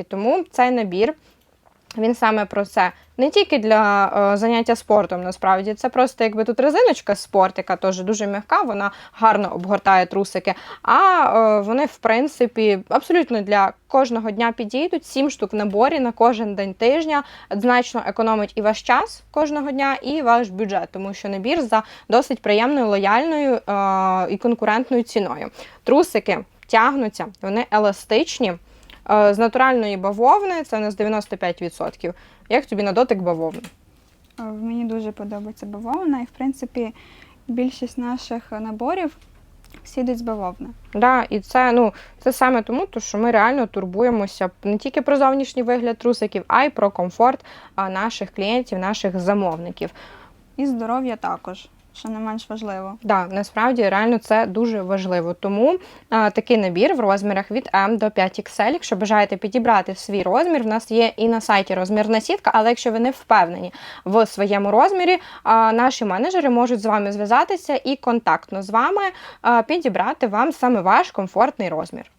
трусики. Тому цей набір. Він саме про це не тільки для е, заняття спортом, насправді це просто якби тут резиночка спорт, яка теж дуже м'яка, вона гарно обгортає трусики. А е, вони, в принципі, абсолютно для кожного дня підійдуть. Сім штук в наборі на кожен день тижня. Значно економить і ваш час кожного дня, і ваш бюджет, тому що набір за досить приємною, лояльною е, і конкурентною ціною. Трусики тягнуться, вони еластичні. Е, З натуральної бавовни це у нас 95%. Як тобі на дотик бавовни? Е, Мені дуже подобається бавовна, і в принципі більшість наших наборів всі йдуть з бавовни. Да, і це, ну, це саме тому, що ми реально турбуємося не тільки про зовнішній вигляд трусиків, а й про комфорт наших клієнтів, наших замовників. І здоров'я також, що не менш важливо. Да, насправді реально це дуже важливо. Тому а, такий набір в розмірах від М до 5XL. Якщо бажаєте підібрати свій розмір, в нас є і на сайті розмірна сітка, але якщо ви не впевнені в своєму розмірі, а, наші менеджери можуть з вами зв'язатися і контактно з вами а, підібрати вам саме ваш комфортний розмір.